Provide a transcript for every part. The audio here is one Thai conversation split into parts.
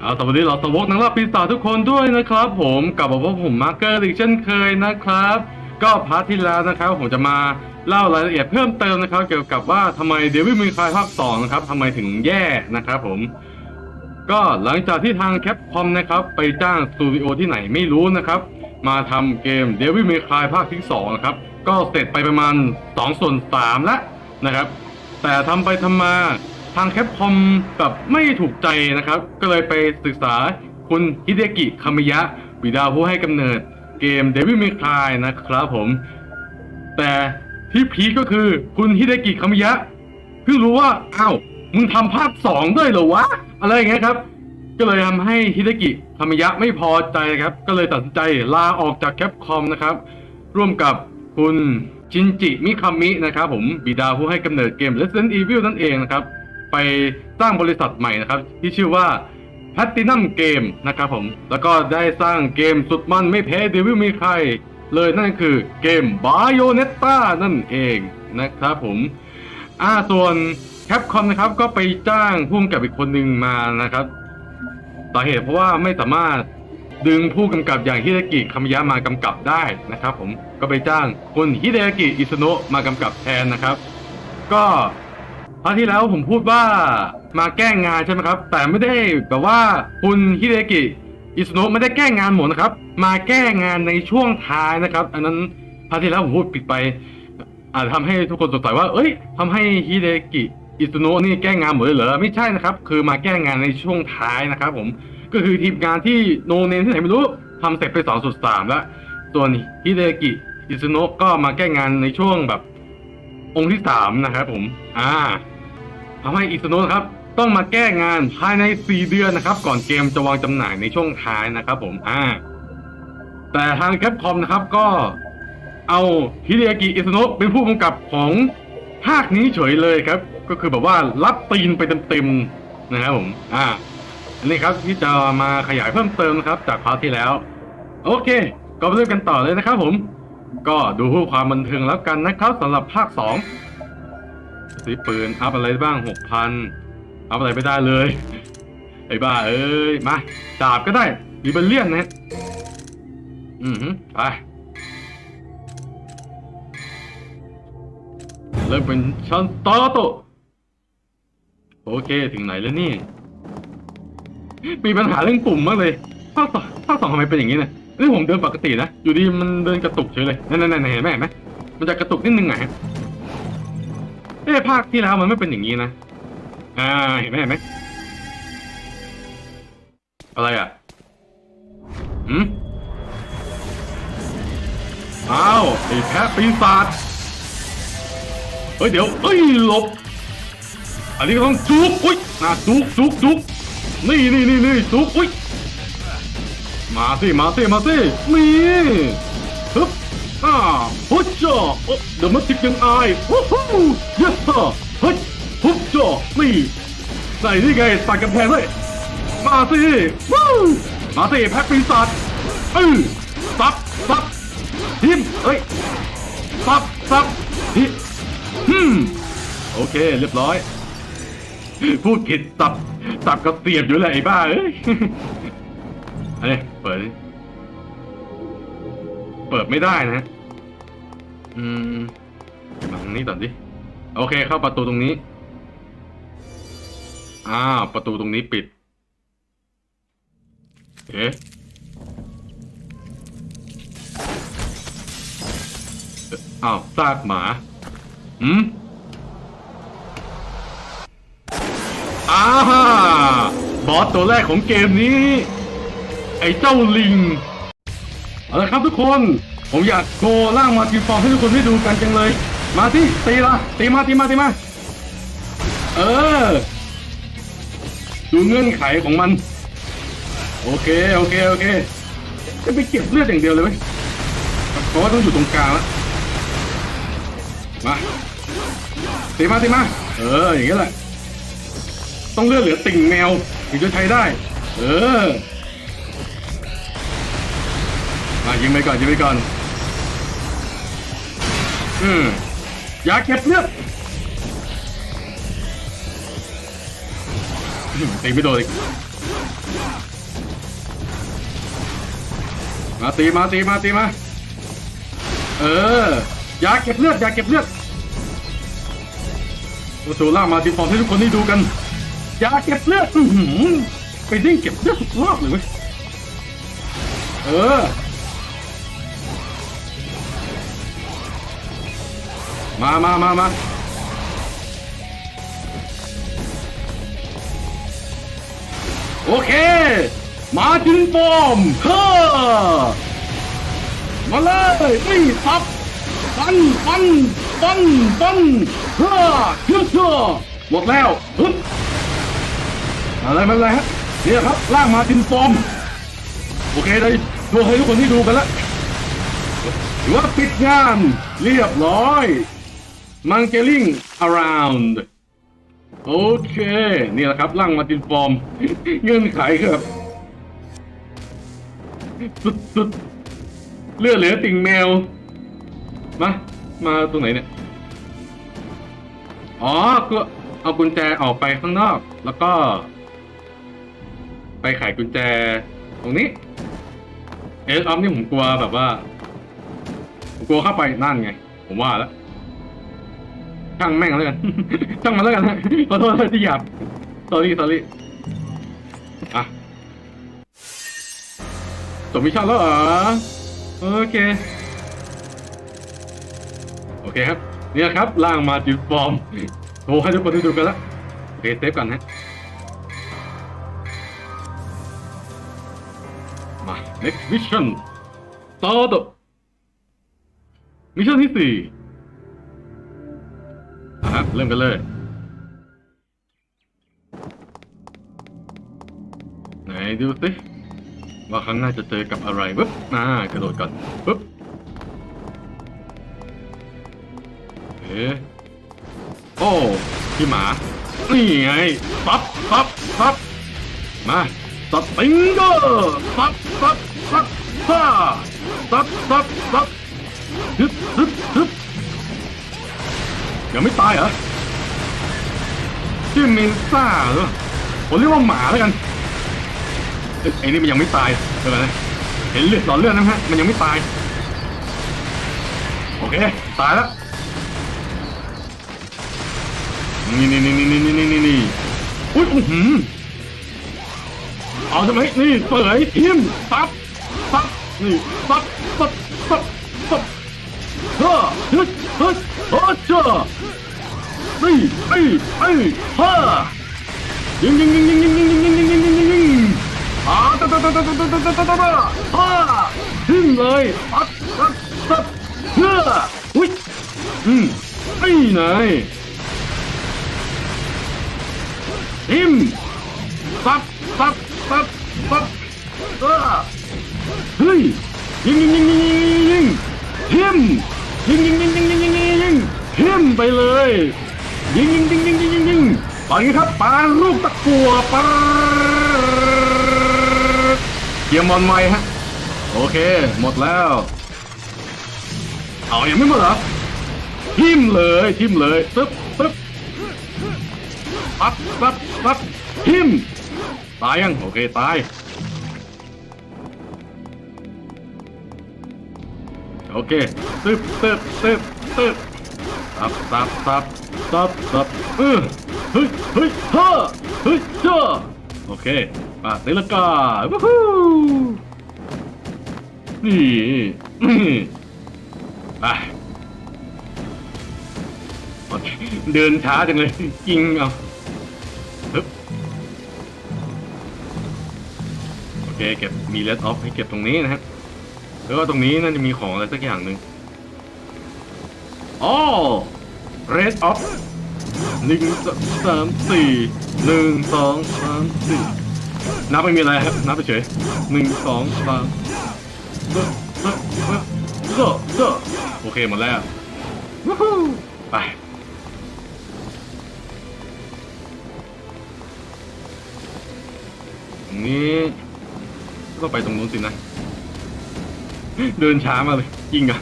เอาสวัสดีเหล่าสวกนักล่าปีศาจทุกคนด้วยนะครับผมกลับมาพบผมมาร์เกอร์อีกเช่นเคยนะครับ ก็พาร์ทที่แล้วนะครับผมจะมาเล่ารายละเอียดเพิ่มเติมนะครับ เกี่ยวกับว่าทำไมเดวิดมีคายภาค2นะครับทำไมถึงแย่นะครับผม ก็หลังจากที่ทางแคปคอมนะครับ ไปจ้างสตูดิโอที่ไหนไม่รู้นะครับ มาทำเกม Devil May Cry ภาคที่2นะครับก็เสร็จไปประมาณ2ส่วน3แล้วนะครับ แต่ทำไปทำมา ทางแคปคอมแบบไม่ถูกใจนะครับ ก็เลยไปศึกษาคุณฮิเดกิคามิยะบิดาผู้ให้กำเนิดเกม Devil May Cry นะครับผม แต่ที่พีก็คือคุณฮิเดกิคามิยะเพิ่งรู้ว่าอ้าวมึงทำภาคสองด้วยเหรอวะ อะไรอย่างเงี้ยครับ ก็เลยทำให้ฮิเดกิคามายะไม่พอใจครับ ก็เลยตัดสินใจลาออกจากแคปคอมนะครับ ร่วมกับคุณชินจิมิคามินะครับผมบิดาผู้ให้กำเนิดเกม Resident Evil นั่นเองนะครับ ไปสร้างบริษัทใหม่นะครับ ที่ชื่อว่า Platinum Game นะครับผม แล้วก็ได้สร้างเกมสุดมันไม่แพ้ Devil May Cry เลยนั่นคือเกม Bayonetta นั่นเองนะครับผมอ่าส่วนแคปคอมนะครับก็ไปจ้างผู้กำกับอีกคนหนึ่งมานะครับสาเหตุเพราะว่าไม่สามารถดึงผู้กำกับอย่างฮิเดกิคามายะมากำกับได้นะครับ ผมก็ไปจ้างคุณฮิเดกิอิสโนะมากำกับแทนนะครับ ก็ ราวที่แล้วผมพูดว่ามาแก้งานใช่ไหมครับ แต่ไม่ได้แบบว่าคุณฮิเดกิอิสโนะไม่ได้แก้งานหมดนะครับ มาแก้งานในช่วงท้ายนะครับ อันนั้นคราวที่แล้วผมพูดปิดไป อาจจะทำให้ทุกคนสงสัยว่า เอ้ยทำให้ฮิเดกิอิซุโนะนี่แก้งานหมดเลยเหรอไม่ใช่นะครับ คือมาแก้งานในช่วงท้ายนะครับ ผมก็คือทีมงานที่โนเนมที่ไหนไม่รู้ทำเสร็จไป2สุด3แล้วส่วนฮิเดกิอิซุโนะก็มาแก้งานในช่วงแบบองค์ที่3นะครับผม อ่า ทำให้อิซุโนะครับต้องมาแก้งานภายใน 4 เดือนนะครับ ก่อนเกมจะวางจำหน่ายในช่วงท้ายนะครับผมอ่าแต่ทางแคปคอมนะครับก็เอาฮิเดกิอิสโนะเป็นผู้กำกับของภาคนี้เฉยเลยครับ ก็คือแบบว่ารับตีนไปเต็มๆนะครับผม อ่า อันนี้ครับที่จะมาขยายเพิ่มเติมนะครับ จากพาร์ทที่แล้ว โอเค ก็ไปเริ่มกันต่อเลยนะครับผม ก็ดูเพื่อความบันเทิงแล้วกันนะครับสำหรับภาคสอง ซื้อปืน อัพอะไรบ้างหกพันอัพอะไรไม่ได้เลย ไอ้บ้าเอ้ย มาดาบก็ได้มีเบลเลียนนะอือหือไป เริ่มเป็นชั้นตาร์ทโอเค ถึงไหนแล้วนี่ มีปัญหาเรื่องปุ่มมากเลยภาคสองภาคสองทำไมเป็นอย่างนี้เนี่ยนี่ผมเดินปกตินะ อยู่ดีมันเดินกระตุกเฉยเลย นั่นนั่นเห็นไหมเห็นไหมมันจะกระตุกนิดนึงไงฮะ เอ้ภาคที่แล้วมันไม่เป็นอย่างนี้นะ อ่า เห็นไหมเห็นไหมอะไรอะหืมอ้าวไอ้แพะปีศาจเฮ้ยเดี๋ยวเฮ้ยหลบ อันนี้ก็ต้องจุกอุ้ยน่าจุกจุกจุกนี่นี่นี่นี่จุกอุ้ยมาสิมาสิมาสิมีฮึบ อ่าฮึจ่อโอ้เดี๋ยวมัติดยังอายโอ้โหเยสเฮ้ยฮึจ่อนี่ใส่นี่ไงใส่กำแพงเลยมาสิวู้มาสิแพ็คปีศาจเออซับซับทิมเฮ้ยซับซับทิมฮึมโอเค เรียบร้อย พูดผิดตับตับกับเสียบอยู่เลยไอ้บ้าเอ้ยอันนี้เปิด เปิดไม่ได้นะ อืมมาทางนี้ก่อนดิ โอเค เข้าประตูตรงนี้ อ้าว ประตูตรงนี้ปิด เอ๊ะอ้าวซากหมาหืมอ่าบอสตัวแรกของเกมนี้ ไอ้เจ้าลิง เอาละครับทุกคน ผมอยากโชว์ร่างมาทีฟอร์มให้ทุกคนได้ดูกันจังเลย มาที่ตีละตีมาตีมาตีมา เออ ดูเงื่อนไขของมัน โอเคโอเคโอเค จะไปเก็บเลือดอย่างเดียวเลยไหมเพราะว่าต้องอยู่ตรงกลางแล้วมาตีมาตีมา เออ อย่างเงี้ยแหละ ต้องเลือดเหลือติ่งแมวถึงจะใช้ได้ เออ มายิงไปก่อนยิงไปก่อน อืมย่าเก็บเลือดตีไม่โดนอีกมาตีมาตีมาตีมา เอออย่าเก็บเลือดอย่าเก็บเลือดโอโซล่ามาติดต่อให้ทุกคนได้ดูกันอย่าเก็บเลือดไปดิ้งเก็บเลือดทุกรอบเลยเว้ยเออ มามามามาโอเค มาจินฟอมเฮ้อมาเลยนี่ซับฟันฟันฟันฟันเฮ้อเชื่อเชื่อหมดแล้วฮึบอะไรมาเลยฮะเนี่ยครับล่างมาจินฟอมโอเคเลยโชว์ให้ทุกคนที่ดูกันแล้วถือว่าปิดงานเรียบร้อย มังเกลิง around โอเค นี่แหละครับร่างมาตินฟอร์ม เงื่อนไขครับ สุดสุดเลือดเหลือติ่งแมว มา มาตรงไหนเนี่ย อ๋อ ก็เอากุญแจออกไปข้างนอก แล้วก็ ไปไขกุญแจ ตรงนี้ เอสออฟนี่ผมกลัวแบบว่า ผมกลัวเข้าไปนั่นไง ผมว่าแล้ว ช่างแม่งแล้วกัน ช่างมันแล้วกันขอโทษที่หยาบ sorry sorry อะจบมิชชั่นแล้วเหรอโอเค โอเคครับ เนี่ยครับล่างมาจิฟอร์มโทรให้ทุกคนด้ดูกันล้วโอเคเซฟก่อนฮะมา next mission ต่อต่อมิชชั่นที่สี่ อะเริ่มกันเลยไหนดูสิว่าครั้งหน้าจะเจอกับอะไรปึ๊บอ่ากระโดดก่อนปึ๊บเอ๊ะโอ้พี่หมา นี่ไงซับซับซับมาสติงเกอร์ซับซับซับซ่าซับซับซับฮึบฮึบฮึบ ยังไม่ตายเหรอชื่อเมนซ่าเหรอผมเรียกว่าหมาแล้วกันเอ้ยไอ้นี่มันยังไม่ตายเดี๋ยวก่อนะเห็นเลือดหลอดเลือดนะฮะมันยังไม่ตาย โอเค ตายแล้วนี่นี่นี่นี่นี่นี่นี่นี่อุ้ยอื้อหือเอาใช่ไมนี่เสยทิมซับซับนี่ซับซับซับซับเฮ้อเฮ้ยเฮ้ยเฮ้ ยเจ้านี่ไอ้ไอ้เฮ้อยิงยิงยิงยิงยิงยิงยิงยิงยิงยิงยิงยิงอ่าตะตะตะตะตะตะตะตะตะตะฮ่าทิมเลยซับซับซับเฮ้ออุ้ยอืมไอ้ไหนทิมซับซับซับซับเออเฮ้ยยิงยิงยิงยิงยิงยิงทิมยิงยิงยิงยิงยิงยิงยิงยิงทิมไปเลย ยิงยิงยิงยิงยิงยิงยิงไปครับปาลูกตะกัวปาเกียร์มอนไม้ฮะ โอเค หมดแล้ว เอายังไม่หมดเหรอทิมเลยทิมเลยตึ๊บตึ๊บปั๊บปั๊บปั๊บทิมตายยัง โอเค ตาย โอเคตึ๊บตึ๊บตึ๊บตึ๊บตับตับตับ ตับตับเออเฮ้ยเฮ้ยเฮ้อเฮ้ยเจ้าโอเคปาตีละกาวู้ฮู้นี่ไปเดินช้าจังเลยจริงเอาปึ๊บโอเคเก็บมีเลสออฟให้เก็บตรงนี้นะฮะแล้วก็ตรงนี้น่าจะมีของอะไรสักอย่างหนึ่งอ๋อ เรสออฟหนึ่งสามสี่หนึ่งสองสามสี่นับไม่มีอะไรครับนับไปเฉยหนึ่งสองสามเฮ้เฮ้เฮ้เฮ้เฮ้โอเคหมดแล้ววู้ฮู้ไปตรงนี้ก็ไปตรงนู้นสินะ เดินช้ามาเลยจริงอะ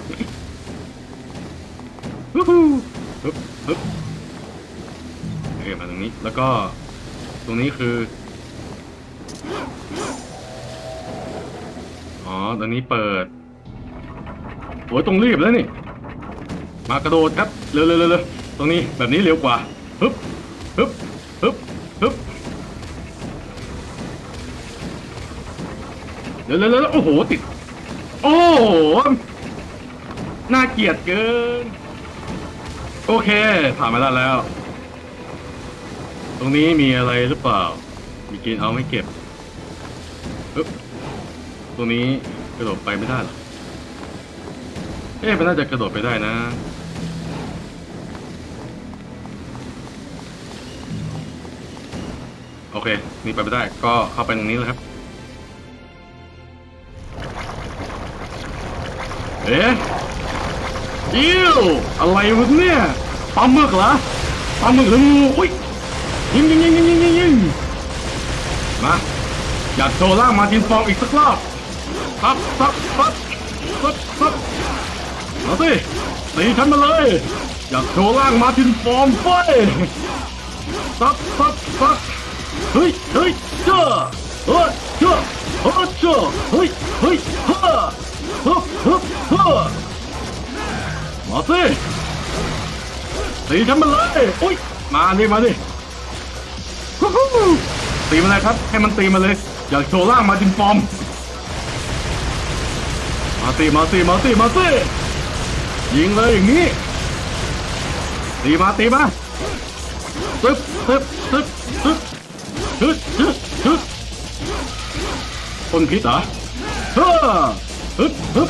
ฮึบฮึบโอเคมาตรงนี้ แล้วก็ตรงนี้คือ อ๋อ ตอนนี้เปิด โอ้ยต้องรีบแล้วนี่ มากระโดดครับ เร็วเร็วเร็วตรงนี้แบบนี้เร็วกว่าฮึบฮึบฮึบฮึบเร็วเร็วเร็วเร็วโอ้โห ติด โอ้โห น่าเกลียดเกิน โอเค ผ่านมาได้แล้ว ตรงนี้มีอะไรหรือเปล่า มีกินเอาไม่เก็บปึ๊บตรงนี้กระโดดไปไม่ได้เหรอเอ๊ะมันน่าจะกระโดดไปได้นะ โอเค นี่ไปไม่ได้ ก็เข้าไปตรงนี้เลยครับ เอ๊ะ อิ้วอะไรวะเนี่ยปลาหมึกเหรอปลาหมึกหรืองูอุ้ยยิงยิงยิงยิงยิงยิงยิงมาอยากโชว์ล่างมาทินฟองอีกสักรอบซับซับซับซับซับมาสิตีฉันมาเลย อยากโชว์ล่างมาทินฟองเฟ้ยซับซับซับเฮ้ยเฮ้ยเจ้าเฮ้ยเจ้าเฮ้ยเจ้าเฮ้ยเฮ้ยเฮ้ยเฮ้ยเฮ้ยเฮ้ย มาสิตีฉันมาเลยอุ้ยมาดิมาดิตีมันเลยครับ ให้มันตีมาเลย อยากโชว์ล่างมาจินฟอม มาตีมาตีมาตีมาตียิงเลยอย่างนี้ตีมาตีมาตึ๊บตึ๊บตึ๊บตึ๊บตึ๊บตึ๊บตึ๊บคนพิษเหรอเฮ้อฮึบฮึบ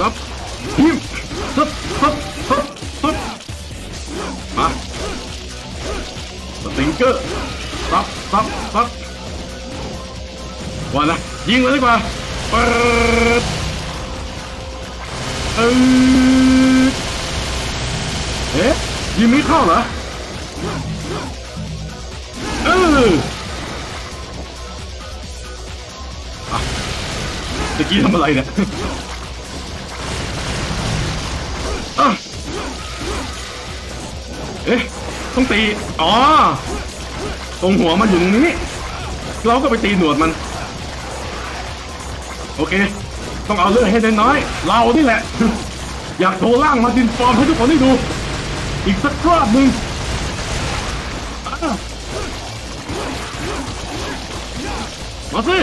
ซับฮิมซับซับซับซับมาสติงเกอร์ซับซับซับว่านะยิงเลยดีกว่าเปิดเออเอ๊ะยิงไม่เข้าเหรอเอออะตะกี้ทำอะไรเนี่ย เอ๊ะต้องตี อ๋อ ตรงหัวมันอยู่ตรงนี้ เราก็ไปตีหนวดมัน โอเค ต้องเอาเลือดให้ได้น้อย เรานี่แหละ อยากโทรล่างมาดินฟอร์มให้ทุกคนได้ดู อีกสักรอบหนึ่งมาสิ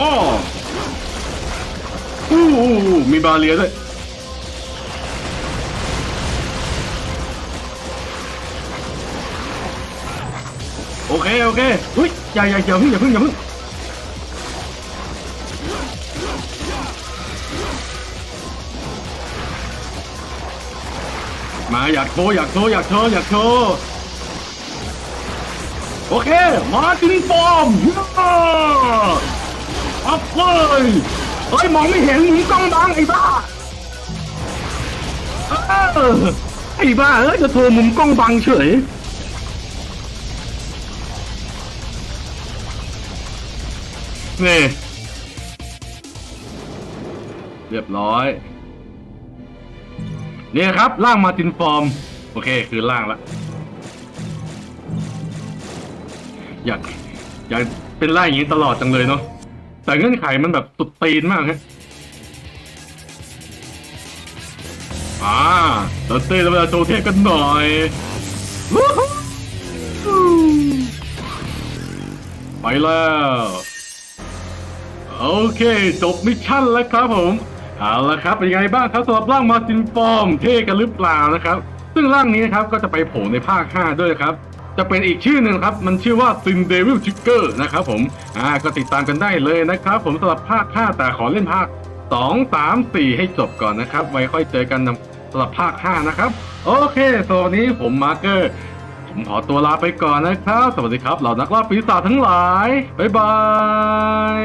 อ้ออู้อู้มีบาเลียด้วยโอเคโอเคอุ้ยอย่าอย่าอย่าพิ่งอย่าพิ่งอย่าพิ่งมาอยากโชว์อยากโชว์อยากโชว์อยากโชว์โอเคมาถึงฟอร์ม ย่าอัพเลยเฮ้ยมองไม่เห็นหมุนกล้องบังไอ้บ้าเออไอ้บ้าเอ้ยจะโทรมุมกล้องบังเฉยนี่เรียบร้อยเนี่ยครับร่างมาตินฟอร์ม โอเค คือร่างละ อยาก อยากเป็นร่างอย่างนี้ตลอดจังเลยเนาะ แต่เงื่อนไขมันแบบสุดตีนมากฮะอ่าเราเต้นแล้วเวลาโชว์เทพกันหน่อยไปแล้ว โอเค จบมิชชั่นแล้วครับผม เอาละครับ เป็นไงบ้างครับสำหรับร่างมาตินฟอร์มเท่กันหรือเปล่านะครับ ซึ่งร่างนี้นะครับก็จะไปโผล่ในภาค 5 ด้วยครับ จะเป็นอีกชื่อหนึ่งครับ มันชื่อว่าซินเดวิลทิกเกอร์นะครับผมอ่าก็ติดตามกันได้เลยนะครับ ผมสำหรับภาค 5 แต่ขอเล่นภาค 2 3 4 ให้จบก่อนนะครับ ไว้ค่อยเจอกันสำหรับภาค 5 นะครับ โอเคสำหรับวันนี้ผมมาร์เกอร์ ผมขอตัวลาไปก่อนนะครับ สวัสดีครับเหล่านักล่าปีศาจทั้งหลาย บ๊ายบาย